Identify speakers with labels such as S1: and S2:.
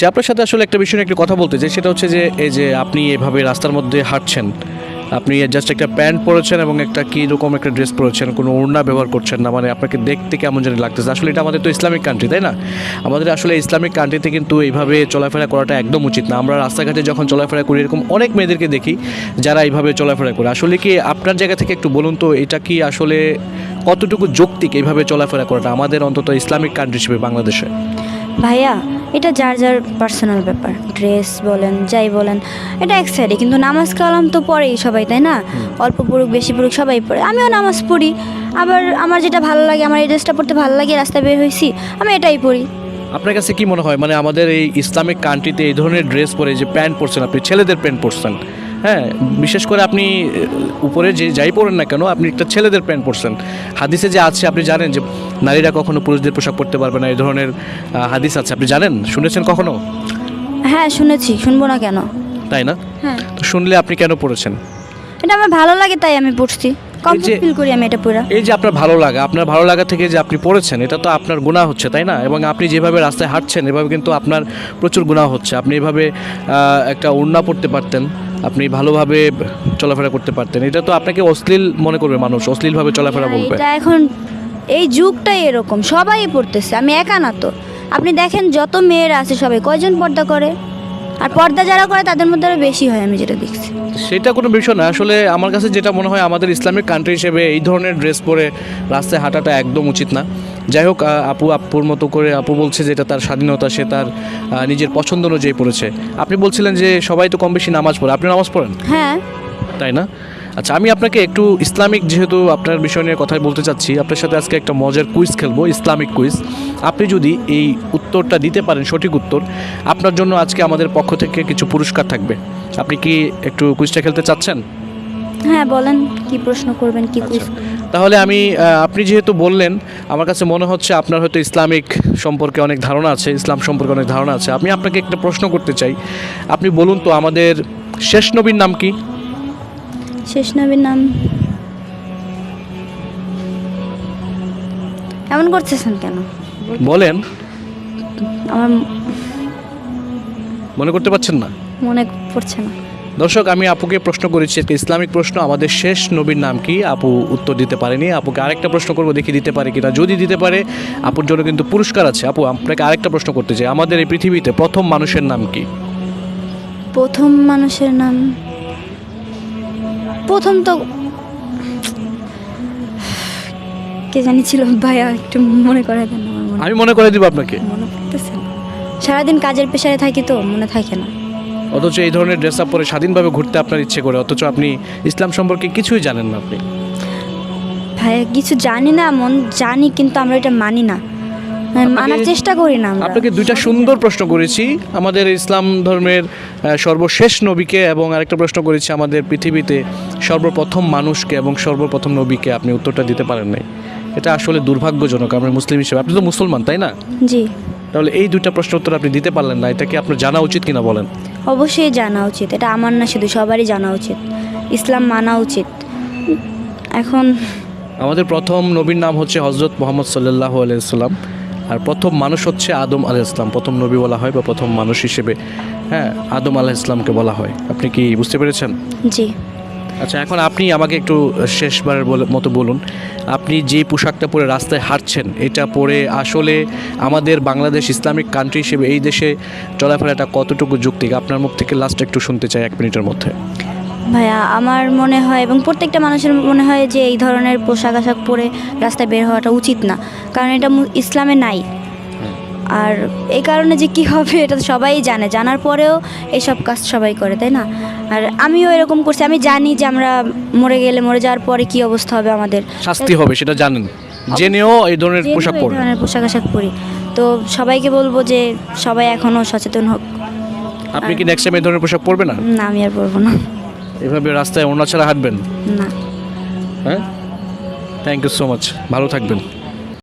S1: চাচ্ছি আপনার সাথে আসলে একটা বিষয় নিয়ে একটু কথা বলতে চাই। সেটা হচ্ছে যে, এই যে আপনি এভাবে রাস্তার মধ্যে হাঁটছেন, আপনি জাস্ট একটা প্যান্ট পরেছেন এবং একটা কী রকম একটা ড্রেস পরেছেন, কোনো ওড়না ব্যবহার করছেন না মানে আপনাকে দেখতে কেমন জানি লাগতেছে। আসলে এটা আমাদের তো ইসলামিক কান্ট্রি তাই না? আমাদের আসলে ইসলামিক কান্ট্রিতে কিন্তু এইভাবে চলাফেরা করাটা একদম উচিত না। আমরা রাস্তাঘাটে যখন চলাফেরা করি, এরকম অনেক মেয়েদেরকে দেখি যারা এইভাবে চলাফেরা করে। আসলে কি আপনার জায়গা থেকে একটু বলুন তো, এটা কি আসলে কতটুকু যৌক্তিক এইভাবে চলাফেরা করাটা আমাদের অন্তত ইসলামিক কান্ট্রি হিসেবে বাংলাদেশে?
S2: ভাইয়া এটা যার যার পার্সোনাল ব্যাপার। ড্রেস বলেন যাই বলেন এটা এক সাইডে কিন্তু নামাজ কালাম তো পড়েই সবাই তাই না? অল্প পড়ুক বেশি পড়ুক সবাই পড়ে। আমিও নামাজ পড়ি। আবার আমার যেটা ভালো লাগে আমার এই ড্রেসটা পড়তে ভালো লাগে রাস্তায় বের হয়েছি আমি এটাই পড়ি।
S1: আপনার কাছে কি মনে হয়? মানে আমাদের এই ইসলামিক কান্ট্রিতে এই ধরনের ড্রেস পরে যে প্যান্ট পরছেন আপনি ছেলেদের প্যান্ট পরছেন হ্যাঁ? বিশেষ করে আপনি উপরে যে যাই পরেন না কেন আপনি একটা ছেলেদের প্যান্ট পরছেন। হাদিসে যে আছে আপনি জানেন যে নারীরা কখনো পুরুষদের পোশাক পরতে পারবে না এই ধরনের হাদিস আছে। আপনি জানেন? শুনেছেন কখনো?
S2: হ্যাঁ শুনেছি। শুনব না কেন?
S1: তাই না?
S2: হ্যাঁ।
S1: তো শুনলে আপনি কেন পড়েছেন?
S2: এটা আমার ভালো লাগে তাই আমি পড়ছি। কমফোর্ট ফিল করি আমি এটা পড়া।
S1: এই যে আপনার ভালো লাগা আপনার ভালো লাগা থেকে যে আপনি পড়েছেন এটা তো আপনার গুণা হচ্ছে তাই না? এবং আপনি যেভাবে রাস্তায় হাঁটছেন এভাবে কিন্তু আপনার প্রচুর গুণা হচ্ছে। আপনি এভাবে একটা ওড়না পড়তে পারতেন আপনি ভালোভাবে চলাফেরা করতে পারতেন। এটা তো আপনাকে অশ্লীল মনে করবে মানুষ অশ্লীলভাবে চলাফেরা বলবে।
S2: এটা এখন এই যুগটাই এরকম সবাই পড়তেছে আমি একা না তো। আপনি দেখেন যত মেয়েরা আছে সবাই কয়জন পর্দা করে? আর পর্দা যারা করে তাদের মধ্যে আরও বেশি হয় আমি যেটা দেখছি।
S1: সেটা কোনো বিষয় না আসলে আমার কাছে যেটা মনে হয় আমাদের ইসলামিক কান্ট্রি হিসেবে এই ধরনের ড্রেস পরে রাস্তায় হাঁটাটা একদম উচিত না। যাই হোক আপু আপুর মতো করে আপু বলছে যে এটা তার স্বাধীনতা সে তার নিজের পছন্দ অনুযায়ী পড়েছে। আপনি বলছিলেন যে সবাই তো কম বেশি নামাজ পড়ে আপনি নামাজ পড়েন?
S2: হ্যাঁ।
S1: তাই না? আচ্ছা আমি আপনাকে একটু ইসলামিক যেহেতু আপনার বিষয় নিয়ে কথাই বলতে চাচ্ছি আপনার সাথে আজকে একটা মজার কুইজ খেলব ইসলামিক কুইজ আপনি যদি এই উত্তরটা দিতে পারেন সঠিক উত্তর আপনার জন্য আজকে আমাদের পক্ষ থেকে কিছু পুরস্কার থাকবে। আপনি কি একটু কুইজটা খেলতে চাচ্ছেন?
S2: হ্যাঁ বলেন কি প্রশ্ন করবেন কি কুইজ
S1: তাহলে আমি আপনি যেহেতু বললেন আমার কাছে মনে হচ্ছে আপনার হয়তো ইসলামিক সম্পর্কে অনেক ধারণা আছে ইসলাম সম্পর্কে অনেক ধারণা আছে। আমি আপনাকে একটা প্রশ্ন করতে চাই। আপনি বলুন তো আমাদের শেষ নবীর নাম কি?
S2: শেষ নবীর নাম। এমন করতেছেন কেন?
S1: বলেন।
S2: আমার
S1: মনে করতে পারছেন না?
S2: মনে পড়ছে না।
S1: দর্শক আমি আপুকে প্রশ্ন করেছি একটা ইসলামিক প্রশ্ন আমাদের শেষ নবীর নাম কি? আপু উত্তর দিতে পারেনি। আপুকে আরেকটা প্রশ্ন করব দেখি দিতে পারে কিনা। যদি দিতে পারে আপুর জন্য কিন্তু পুরস্কার আছে। আপু আপনাকে আরেকটা প্রশ্ন করতে চাই। আমাদের এই পৃথিবীতে প্রথম মানুষের নাম কি?
S2: প্রথম মানুষের নাম প্রথম তো কে জানি ছিল ভাইয়া একটু মনে করে দেন আমার মনে।
S1: আমি মনে করে দিব আপনাকে।
S2: মনে পড়তেছে না। সারাদিন কাজের পেশারে থাকি তো মনে থাকে না।
S1: অথচ এই ধরনের ড্রেস আপ পরে স্বাধীনভাবে ঘুরতে আপনার ইচ্ছে করে অথচ আপনি ইসলাম সম্পর্কে কিছুই জানেন না আপনি।
S2: ভাইয়া কিছু জানি না মন জানি কিন্তু আমরা এটা মানি না। মানার চেষ্টা করি না আমরা।
S1: আপনাকে দুইটা সুন্দর প্রশ্ন করেছি। আমাদের ইসলাম ধর্মের সর্বশেষ নবীকে এবং আরেকটা প্রশ্ন করেছি আমাদের পৃথিবীতে সর্বপ্রথম মানুষকে এবং সর্বপ্রথম নবীকে আপনি উত্তরটা দিতে পারেন নাই। এটা আসলে দুর্ভাগ্যজনক আমরা মুসলিম হিসেবে। আপনি তো মুসলমান তাই না?
S2: জি।
S1: তাহলে এই দুইটা প্রশ্ন উত্তর আপনি দিতে পারলেন না এটা কি আপনার জানা উচিত কিনা বলেন?
S2: অবশ্যই জানা উচিত এটা আমার না শুধু সবারই জানা উচিত। ইসলাম মানা উচিত। এখন
S1: আমাদের প্রথম নবীর নাম হচ্ছে হজরত মোহাম্মদ সাল্লাহ আলাইসাল্লাম আর প্রথম মানুষ হচ্ছে আদম আলাহ ইসলাম প্রথম নবী বলা হয় বা প্রথম মানুষ হিসেবে। হ্যাঁ আদম আলাহ ইসলামকে বলা হয়। আপনি কি বুঝতে পেরেছেন?
S2: জি।
S1: আচ্ছা এখন আপনি আমাকে একটু শেষবারের মতো বলুন আপনি যে পোশাকটা পরে রাস্তায় হাঁটছেন এটা পরে আসলে আমাদের বাংলাদেশ ইসলামিক কান্ট্রি হিসেবে এই দেশে চলাফেরাটা কতটুকু যুক্তিক? আপনার মুখ থেকে লাস্ট একটু শুনতে চাই এক মিনিটের মধ্যে।
S2: ভাইয়া আমার মনে হয় এবং প্রত্যেকটা মানুষের মনে হয় যে এই ধরনের পোশাক আশাক পরে রাস্তায় বের হওয়াটা উচিত না। কারণ এটা ইসলামে নাই। আর এই কারণে যে কি হবে এটা তো সবাই জানে। জানার পরেও এইসব কাজ সবাই করে তাই না? আর আমিও এরকম করছি। আমি জানি যে আমরা মরে গেলে মরে যাওয়ার পরে কি অবস্থা হবে আমাদের।
S1: শাস্তি হবে সেটা জানেন। জেনেও এই ধরনের পোশাক
S2: এই ধরনের পোশাক আশাক পরি। তো সবাইকে বলব যে সবাই এখনও সচেতন হোক।
S1: আপনি কি নেক্সট টাইম এই ধরনের পোশাক পরবেন না
S2: না আমি আর পরবো না।
S1: এভাবে রাস্তায় ওনা ছাড়া হাঁটবেন?
S2: না।
S1: হ্যাঁ? থ্যাংক ইউ সো মাচ ভালো থাকবেন।